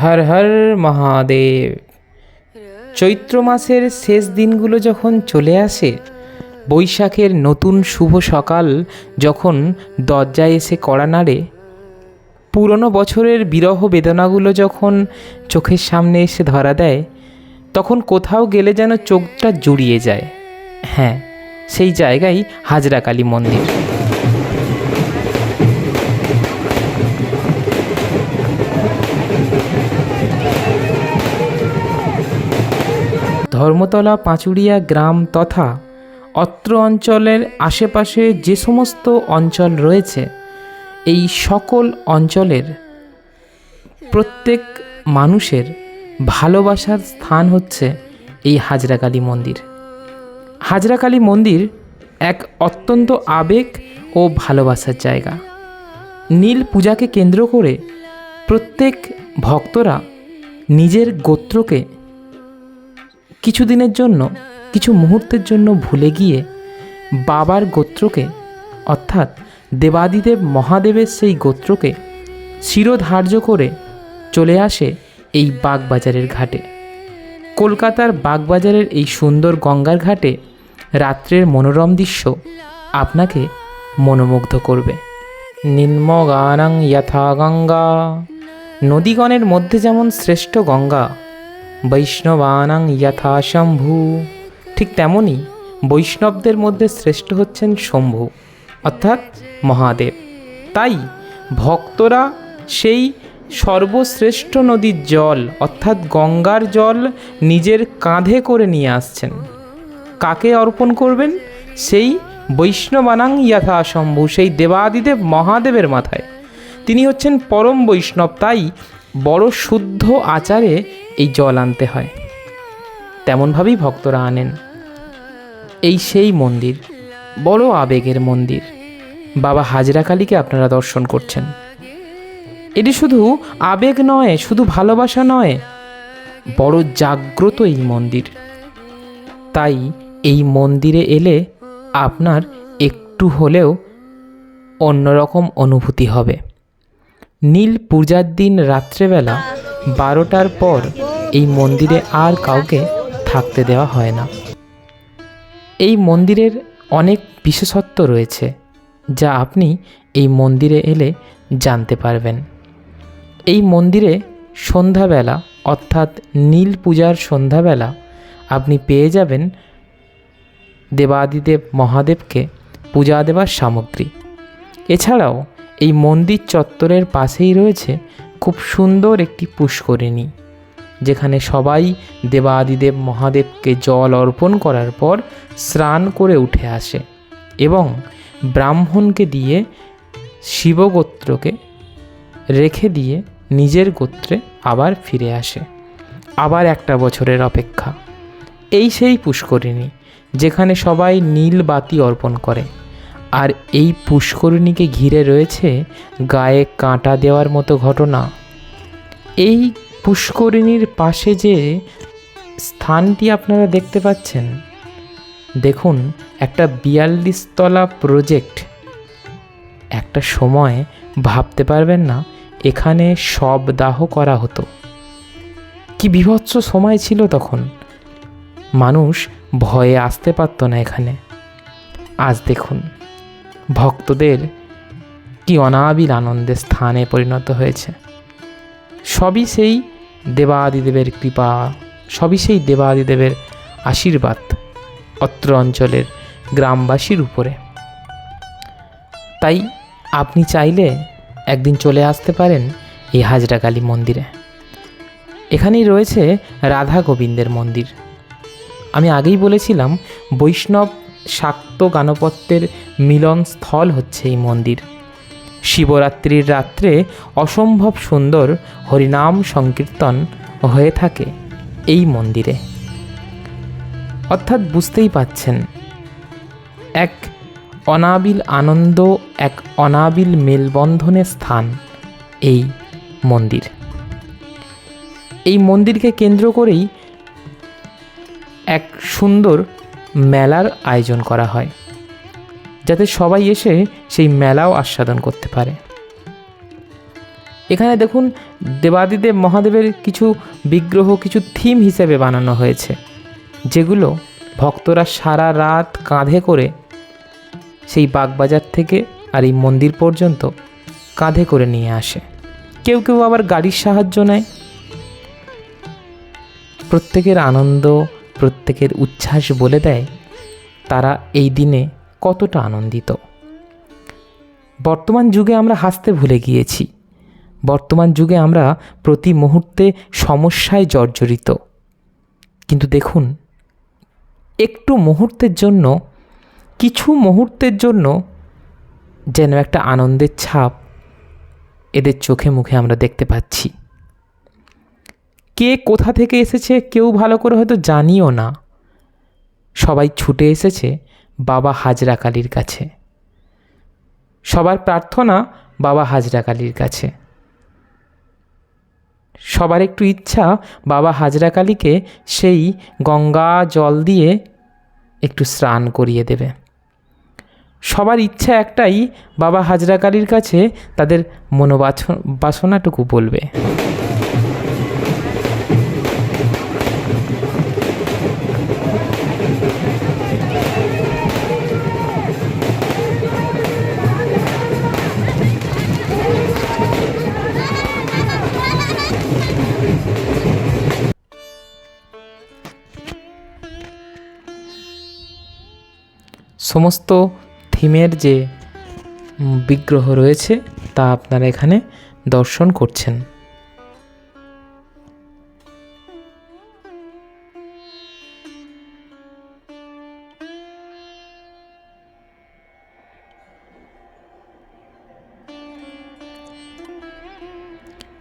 হর হর মহাদেব। চৈত্র মাসের শেষ দিনগুলো যখন চলে আসে, বৈশাখের নতুন শুভ সকাল যখন দরজায় এসে কড়া নাড়ে, পুরনো বছরের বিরহ বেদনাগুলো যখন চোখের সামনে এসে ধরা দেয়, তখন কোথাও গেলে যেন চোখটা জুড়িয়ে যায়। হ্যাঁ সেই জায়গায় হাজরা কালী মন্দির। ধর্মতলা পাঁচুড়িয়া গ্রাম তথা অত্র অঞ্চলের আশেপাশে যে সমস্ত অঞ্চল রয়েছে, এই সকল অঞ্চলের প্রত্যেক মানুষের ভালোবাসার স্থান হচ্ছে এই হাজরাকালী মন্দির। হাজরাকালী মন্দির এক অত্যন্ত আবেগ ও ভালোবাসার জায়গা। নীল পূজাকে কেন্দ্র করে প্রত্যেক ভক্তরা নিজের গোত্রকে কিছুদিনের জন্য, কিছু মুহূর্তের জন্য ভুলে গিয়ে বাবার গোত্রকে, অর্থাৎ দেবাদিদেব মহাদেবের সেই গোত্রকে শিরোধার্য করে চলে আসে এই বাগবাজারের ঘাটে। কলকাতার বাগবাজারের এই সুন্দর গঙ্গার ঘাটে রাত্রের মনোরম দৃশ্য আপনাকে মনোমুগ্ধ করবে। নিম্নগানাং যথা গঙ্গা। নদীগণের মধ্যে যেমন শ্রেষ্ঠ গঙ্গা বৈষ্ণবানাং যথা শম্ভু। ঠিক তেমনই বৈষ্ণবদের মধ্যে শ্রেষ্ঠ হচ্ছেন শম্ভু, অর্থাৎ মহাদেব। তাই ভক্তরা সেই সর্বশ্রেষ্ঠ নদীর জল, অর্থাৎ গঙ্গার জল, নিজের কাঁধে করে নিয়ে আসছেন। কাকে অর্পণ করবেন? সেই বৈষ্ণবানাং ইয়াথা শম্ভু, সেই দেবাদিদেব মহাদেবের মাথায়। তিনি হচ্ছেন পরম বৈষ্ণব, তাই বড় শুদ্ধ আচারে এই জল আনতে হয়। তেমনভাবেই ভক্তরা আনেন। এই সেই মন্দির, বড় আবেগের মন্দির। বাবা হাজরা কালীকে আপনারা দর্শন করছেন। এটি শুধু আবেগ নয়, শুধু ভালোবাসা নয়, বড় জাগ্রত এই মন্দির। তাই এই মন্দিরে এলে আপনার একটু হলেও অন্যরকম অনুভূতি হবে। নীল পূজার দিন রাত্রেবেলা বারোটার পর এই মন্দিরে আর কাউকে থাকতে দেওয়া হয় না। এই মন্দিরের অনেক বিশেষত্ব রয়েছে, যা আপনি এই মন্দিরে এলে জানতে পারবেন। এই মন্দিরে সন্ধ্যাবেলা, অর্থাৎ নীল পূজার সন্ধ্যাবেলা, আপনি পেয়ে যাবেন দেবাদিদেব মহাদেবকে পূজা দেবার সামগ্রী। এছাড়াও এই মন্দির চত্বরের পাশেই রয়েছে খুব সুন্দর একটি পুষ্করিণী। যেখানে সবাই দেবাদিদেব মহাদেবকে জল অর্পণ করার পর স্নান করে উঠে আসে এবং ব্রাহ্মণকে দিয়ে শিবগোত্রকে রেখে দিয়ে নিজের গোত্রে আবার ফিরে আসে। আবার একটা বছরের অপেক্ষা। এই সেই পুষ্করিণী যেখানে সবাই নীল বাতি অর্পণ করে। আর এই পুষ্করিণীকে ঘিরে রয়েছে গায়ে কাঁটা দেওয়ার মতো ঘটনা। এই পুষ্করিণীর পাশে যে স্থানটি আপনারা দেখতে পাচ্ছেন, দেখুন, একটা বিয়াল্লিশ তলা প্রজেক্ট। একটা সময় ভাবতে পারবেন না, এখানে সব দাহ করা হতো। কি বিভৎস সময় ছিল তখন। মানুষ ভয়ে আসতে পারতো না এখানে। আজ দেখুন, ভক্তদের কি অনাবিল আনন্দের স্থানে পরিণত হয়েছে। সবই সেই দেবাদিদেবের কৃপা, সবই সেই দেবাদিদেবের আশীর্বাদ অত্র অঞ্চলের গ্রামবাসীর উপরে। তাই আপনি চাইলে একদিন চলে আসতে পারেন এই হাজরাকালী মন্দিরে। এখানেই রয়েছে রাধা গোবিন্দের মন্দির। আমি আগেই বলেছিলাম, বৈষ্ণব শাক্ত গানপত্যের মিলন স্থল হচ্ছে এই মন্দির। শিবরাত্রির রাত্রে অসম্ভব সুন্দর হরিনাম সংকীর্তন হয়ে থাকে এই মন্দিরে। অর্থাৎ বুঝতেই পাচ্ছেন, এক অনাবিল আনন্দ, এক অনাবিল মেলবন্ধনের স্থান এই মন্দির। এই মন্দিরকে কেন্দ্র করেই এক সুন্দর মেলার আয়োজন করা হয়। যাতে সবাই এসে সেই মেলাও আস্বাদন করতে পারে। এখানে দেখুন, দেবাদিদেব মহাদেবের কিছু বিগ্রহ, কিছু থিম হিসেবে বানানো হয়েছে, যেগুলো ভক্তরা সারা রাত কাঁধে করে সেই বাগবাজার থেকে আর এই মন্দির পর্যন্ত কাঁধে করে নিয়ে আসে। কেউ কেউ আবার গাড়ির সাহায্য নেয়। প্রত্যেকের আনন্দ, প্রত্যেকের উচ্ছ্বাস বলে দেয়, তারা এই দিনে কতটা আনন্দিত। বর্তমান যুগে আমরা হাসতে ভুলে গিয়েছি। বর্তমান যুগে আমরা প্রতি মুহূর্তে সমস্যায় জর্জরিত। কিন্তু দেখুন, একটু মুহূর্তের জন্য, কিছু মুহূর্তের জন্য যেন একটা আনন্দের ছাপ এদের চোখে মুখে আমরা দেখতে পাচ্ছি। কে কোথা থেকে এসেছে কেউ ভালো করে হয়তো জানিও না। সবাই ছুটে এসেছে বাবা হাজরা কালীর কাছে। সবার প্রার্থনা বাবা হাজরা কালীর কাছে। সবার একটু ইচ্ছা বাবা হাজরা কালীকে সেই গঙ্গা জল দিয়ে একটু স্নান করিয়ে দেবে। সবার ইচ্ছা একটাই বাবা হাজরা কালীর কাছে তাদের মনোবাছ, বাসনাটুকু বলবে। সমস্ত থিমের যে বিগ্রহ রয়েছে তা আপনারা এখানে দর্শন করছেন।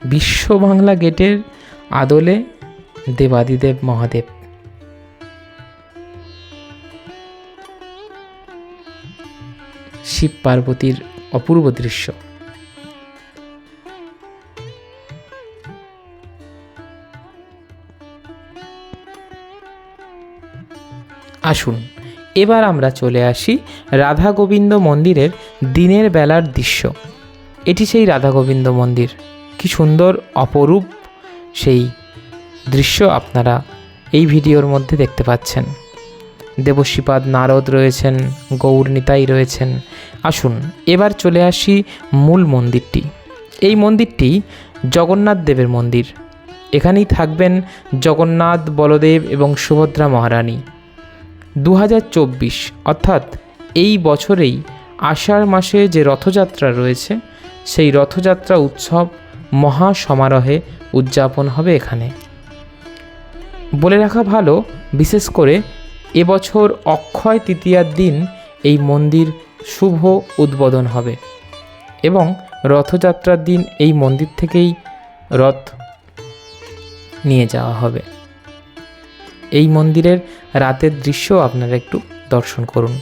বিশ্ব বাংলা গেটের আদলে দেবাদিদেব মহাদেব। শিব পার্বতীর অপূর্ব দৃশ্য। আসুন, এবার আমরা চলে আসি রাধা গোবিন্দ মন্দিরের দিনের বেলার দৃশ্য। এটি সেই রাধা গোবিন্দ মন্দির। কি সুন্দর, অপরূপ সেই দৃশ্য আপনারা এই ভিডিওর মধ্যে দেখতে পাচ্ছেন। দেবশ্রীপাদ নারদ রয়েছেন, গৌর নিতাই রয়েছেন। আসুন, এবার চলে আসি মূল মন্দিরটি। এই মন্দিরটি জগন্নাথ দেবের মন্দির। এখানেই থাকবেন জগন্নাথ, বলদেব এবং সুভদ্রা মহারানী। দু হাজার চব্বিশ, অর্থাৎ এই বছরেই আষাঢ় মাসে যে রথযাত্রা রয়েছে, সেই রথযাত্রা উৎসব মহা সমারোহে উদযাপন হবে এখানে। বলে রাখা ভালো, বিশেষ করে এবছর অক্ষয় তৃতীয়ার দিন এই মন্দির শুভ উদ্বোধন হবে এবং রথযাত্রার দিন এই মন্দির থেকেই রথ নিয়ে যাওয়া হবে। এই মন্দিরের রাতের দৃশ্য আপনারা একটু দর্শন করুন।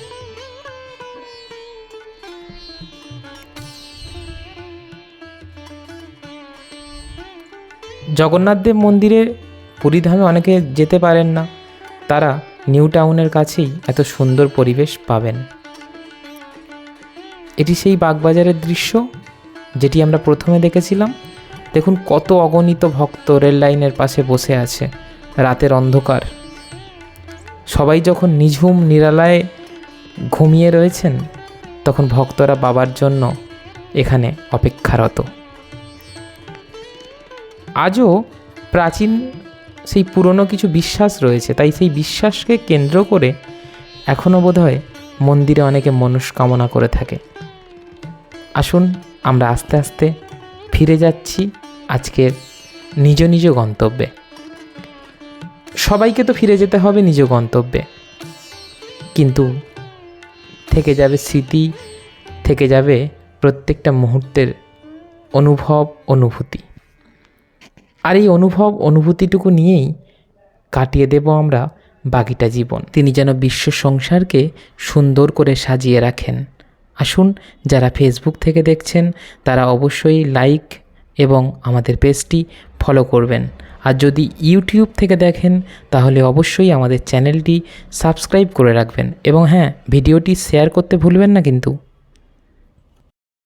জগন্নাথদেব মন্দিরে পুরীধামে অনেকে যেতে পারেন না, তারা নিউ টাউনের কাছেই এত সুন্দর পরিবেশ পাবেন। এটি সেই বাগবাজারের দৃশ্য, যেটি আমরা প্রথমে দেখেছিলাম। দেখুন কত অগণিত ভক্ত রেল লাইনের পাশে বসে আছে, রাতের অন্ধকার। সবাই যখন নিঝুম নিরালায় ঘুমিয়ে রয়েছেন, তখন ভক্তরা বাবার জন্য এখানে অপেক্ষারত। আজও প্রাচীন সেই পুরনো কিছু বিশ্বাস রয়েছে। তাই সেই বিশ্বাসকে কেন্দ্র করে এখনও বোধহয় মন্দিরে অনেকে মনস্কামনা করে থাকে। আসুন, আমরা আস্তে আস্তে ফিরে যাচ্ছি আজকের নিজ নিজ গন্তব্যে। সবাইকে তো ফিরে যেতে হবে নিজ গন্তব্যে। কিন্তু থেকে যাবে স্মৃতি, থেকে যাবে প্রত্যেকটা মুহূর্তের অনুভব, অনুভূতি। আর এই অনুভব, অনুভূতিটুকু নিয়েই কাটিয়ে দেব আমরা বাকিটা জীবন। তিনি যেন বিশ্ব সংসারকে সুন্দর করে সাজিয়ে রাখেন। আসুন, যারা ফেসবুক থেকে দেখছেন, তারা অবশ্যই লাইক এবং আমাদের পেজটি ফলো করবেন। আর যদি ইউটিউব থেকে দেখেন, তাহলে অবশ্যই আমাদের চ্যানেলটি সাবস্ক্রাইব করে রাখবেন। এবং হ্যাঁ ভিডিওটি শেয়ার করতে ভুলবেন না কিন্তু।